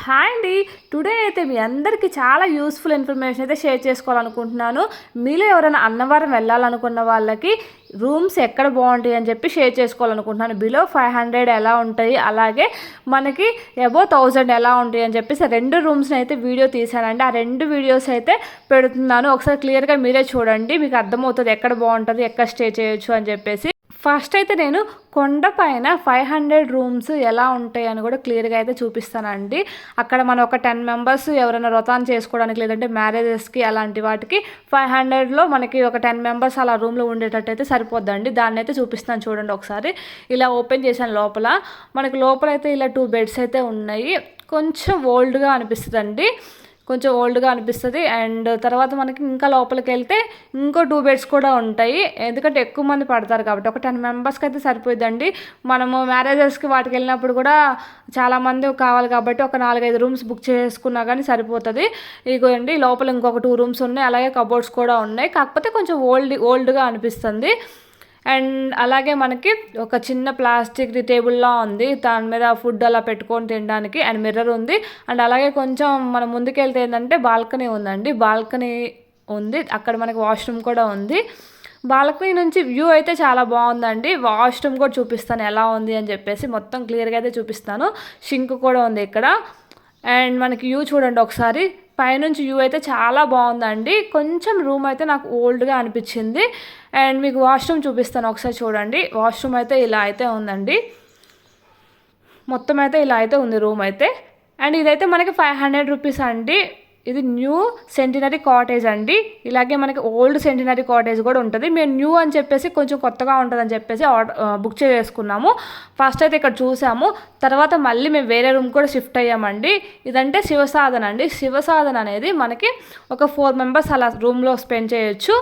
Hi అండి. Today అయితే మీ అందరికీ చాలా యూస్ఫుల్ ఇన్ఫర్మేషన్ అయితే షేర్ చేసుకోవాలనుకుంటున్నాను. మీలో ఎవరైనా అన్నవరం వెళ్ళాలనుకున్న వాళ్ళకి రూమ్స్ ఎక్కడ బాగుంటాయి అని చెప్పి షేర్ చేసుకోవాలనుకుంటున్నాను. బిలో ఫైవ్ హండ్రెడ్ ఎలా ఉంటాయి? అలాగే మనకి అబో థౌజండ్ ఎలా ఉంటాయి అని చెప్పేసి రెండు రూమ్స్ని అయితే వీడియో తీశానండి. ఆ రెండు వీడియోస్ అయితే పెడుతున్నాను. ఒకసారి క్లియర్గా మీరే చూడండి. మీకు అర్థమవుతుంది ఎక్కడ బాగుంటుంది ఎక్కడ స్టే చేయొచ్చు అని చెప్పేసి. ఫస్ట్ అయితే నేను కొండ పైన ఫైవ్ హండ్రెడ్ రూమ్స్ ఎలా ఉంటాయి అని కూడా క్లియర్గా అయితే చూపిస్తానండి. అక్కడ మనం ఒక టెన్ మెంబర్స్ ఎవరైనా వ్రతాన్ని చేసుకోవడానికి లేదంటే మ్యారేజెస్కి అలాంటి వాటికి ఫైవ్ హండ్రెడ్లో మనకి ఒక టెన్ మెంబర్స్ అలా రూమ్లో ఉండేటట్టు అయితే సరిపోద్దండి. దాన్ని అయితే చూపిస్తాను చూడండి ఒకసారి. ఇలా ఓపెన్ చేశాను లోపల. మనకి లోపల అయితే ఇలా టూ బెడ్స్ అయితే ఉన్నాయి. కొంచెం ఓల్డ్గా అనిపిస్తుందండి. కొంచెం ఓల్డ్గా అనిపిస్తుంది. అండ్ తర్వాత మనకి ఇంకా లోపలికి వెళ్తే ఇంకో టూ బెడ్స్ కూడా ఉంటాయి. ఎందుకంటే ఎక్కువ మంది పడతారు కాబట్టి ఒక టెన్ మెంబర్స్కి అయితే సరిపోయిందండి మనము మ్యారేజెస్కి వాటికి వెళ్ళినప్పుడు కూడా చాలామంది కావాలి కాబట్టి ఒక నాలుగైదు రూమ్స్ బుక్ చేసుకున్నా కానీ సరిపోతుంది. ఇగోండి లోపల ఇంకొక టూ రూమ్స్ ఉన్నాయి. అలాగే కబోర్డ్స్ కూడా ఉన్నాయి. కాకపోతే కొంచెం ఓల్డ్ ఓల్డ్గా అనిపిస్తుంది. అండ్ అలాగే మనకి ఒక చిన్న ప్లాస్టిక్ టేబుల్లా ఉంది. దాని మీద ఫుడ్ అలా పెట్టుకొని తినడానికి అండ్ మిర్రర్ ఉంది. అండ్ అలాగే కొంచెం మనం ముందుకెళ్తే ఏంటంటే బాల్కనీ ఉందండి. బాల్కనీ ఉంది. అక్కడ మనకి వాష్రూమ్ కూడా ఉంది. బాల్కనీ నుంచి వ్యూ అయితే చాలా బాగుందండి. వాష్రూమ్ కూడా చూపిస్తాను ఎలా ఉంది అని చెప్పేసి మొత్తం క్లియర్గా అయితే చూపిస్తాను. షింక్ కూడా ఉంది ఇక్కడ. అండ్ మనకి వ్యూ చూడండి ఒకసారి. పైనుంచి వ్యూ అయితే చాలా బాగుందండి. కొంచెం రూమ్ అయితే నాకు ఓల్డ్గా అనిపించింది. అండ్ మీకు వాష్రూమ్ చూపిస్తాను ఒకసారి చూడండి. వాష్రూమ్ అయితే ఇలా అయితే ఉందండి. మొత్తం అయితే ఇలా అయితే ఉంది రూమ్ అయితే. అండ్ ఇదైతే మనకి ఫైవ్ హండ్రెడ్ రూపీస్ అండి. ఇది న్యూ సెంటినరీ కాటేజ్ అండి. ఇలాగే మనకి ఓల్డ్ సెంటినరీ కాటేజ్ కూడా ఉంటుంది. మేము న్యూ అని చెప్పేసి కొంచెం కొత్తగా ఉంటుందని చెప్పేసి ఆర్డర్ బుక్ చేసుకున్నాము. ఫస్ట్ అయితే ఇక్కడ చూసాము. తర్వాత మళ్ళీ మేము వేరే రూమ్ కూడా షిఫ్ట్ అయ్యామండి. ఇదంటే శివసాధన అండి. శివసాధన అనేది మనకి ఒక ఫోర్ మెంబర్స్ అలా రూమ్లో స్పెండ్ చేయొచ్చు.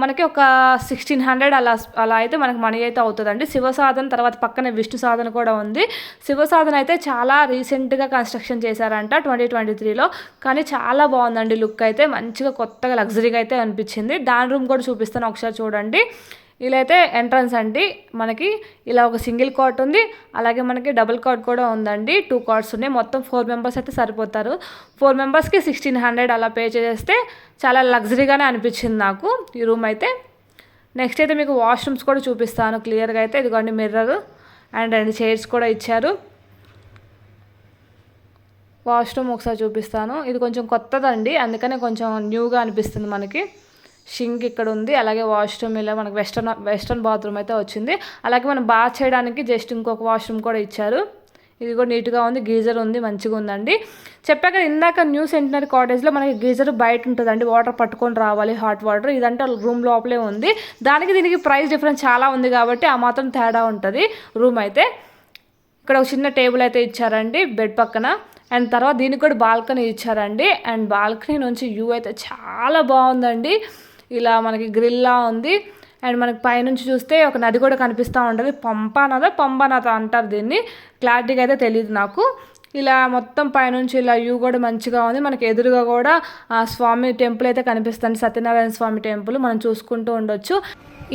మనకి ఒక సిక్స్టీన్ హండ్రెడ్ అలా అలా అయితే మనకి మనీ అయితే అవుతుందండి. శివ సాధన తర్వాత పక్కనే విష్ణు సాధన కూడా ఉంది. శివ సాధన అయితే చాలా రీసెంట్గా కన్స్ట్రక్షన్ చేశారంట ట్వంటీ ట్వంటీ త్రీలో కానీ చాలా బాగుందండి లుక్ అయితే. మంచిగా కొత్తగా లగ్జరీగా అయితే అనిపించింది. దాని రూమ్ కూడా చూపిస్తాను. ఒకసారి చూడండి. ఇలా అయితే ఎంట్రన్స్ అండి. మనకి ఇలా ఒక సింగిల్ కాట్ ఉంది. అలాగే మనకి డబుల్ కాట్ కూడా ఉందండి. టూ కార్ట్స్ ఉన్నాయి. మొత్తం ఫోర్ మెంబర్స్ అయితే సరిపోతారు. ఫోర్ మెంబర్స్కి సిక్స్టీన్ హండ్రెడ్ అలా పే చేస్తే చాలా లగ్జరీగానే అనిపించింది నాకు ఈ రూమ్ అయితే. నెక్స్ట్ అయితే మీకు వాష్రూమ్స్ కూడా చూపిస్తాను. క్లియర్గా అయితే ఇదిగోండి మిర్రర్ అండ్ రెండు చైర్స్ కూడా ఇచ్చారు. వాష్రూమ్ ఒకసారి చూపిస్తాను. ఇది కొంచెం కొత్తదండి. అందుకనే కొంచెం న్యూగా అనిపిస్తుంది మనకి. షింక్ ఇక్కడ ఉంది. అలాగే వాష్రూమ్ ఇలా మనకు వెస్టర్న్ వెస్టర్న్ బాత్రూమ్ అయితే వచ్చింది. అలాగే మనం బాత్ చేయడానికి జస్ట్ ఇంకొక వాష్రూమ్ కూడా ఇచ్చారు. ఇది కూడా నీట్గా ఉంది. గీజర్ ఉంది. మంచిగా ఉందండి. చెప్పాక ఇందాక న్యూ సెంటనరీ కాటేజ్లో మనకి గీజర్ బయట ఉంటుందండి. వాటర్ పట్టుకొని రావాలి. Hot water. ఇదంటే రూమ్ లోపలే ఉంది. దానికి దీనికి ప్రైస్ డిఫరెన్స్ చాలా ఉంది కాబట్టి ఆ మాత్రం తేడా ఉంటుంది. రూమ్ అయితే ఇక్కడ ఒక చిన్న టేబుల్ అయితే ఇచ్చారండి బెడ్ పక్కన. అండ్ తర్వాత దీనికి కూడా బాల్కనీ ఇచ్చారండి. అండ్ బాల్కనీ నుంచి వ్యూ అయితే చాలా బాగుందండి. ఇలా మనకి గ్రిల్లా ఉంది. అండ్ మనకి పైనుంచి చూస్తే ఒక నది కూడా కనిపిస్తూ ఉంటుంది. పంపానదా పంపనదా అంటారు దీన్ని. క్లారిటీగా అయితే తెలియదు నాకు. ఇలా మొత్తం పైనుంచి ఇలా వ్యూ కూడా మంచిగా ఉంది. మనకి ఎదురుగా కూడా ఆ స్వామి టెంపుల్ అయితే కనిపిస్తుంది. సత్యనారాయణ స్వామి టెంపుల్ మనం చూసుకుంటూ ఉండొచ్చు.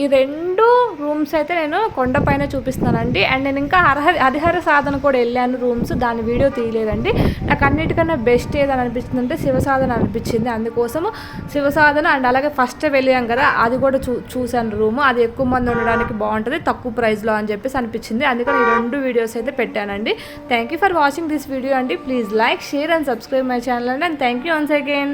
ఈ రెండు రూమ్స్ అయితే నేను కొండపైన చూపిస్తానండి అండ్ నేను ఇంకా హరహరి హరిహర సాధన కూడా వెళ్ళాను రూమ్స్ దాని వీడియో తీయలేదండి. నాకు అన్నిటికన్నా బెస్ట్ ఏదని అనిపిస్తుంది అంటే శివ సాధన అనిపించింది. అందుకోసము శివ సాధన అండ్ అలాగే ఫస్ట్ వెళ్ళాం కదా అది కూడా చూ చూశాను రూమ్ అది ఎక్కువ మంది ఉండడానికి బాగుంటుంది తక్కువ ప్రైస్లో అని చెప్పేసి అనిపించింది. అందుకని ఈ రెండు వీడియోస్ అయితే పెట్టానండి. Thank you for watching this video అండి. Please like share and subscribe my channel అండి. And thank you once again.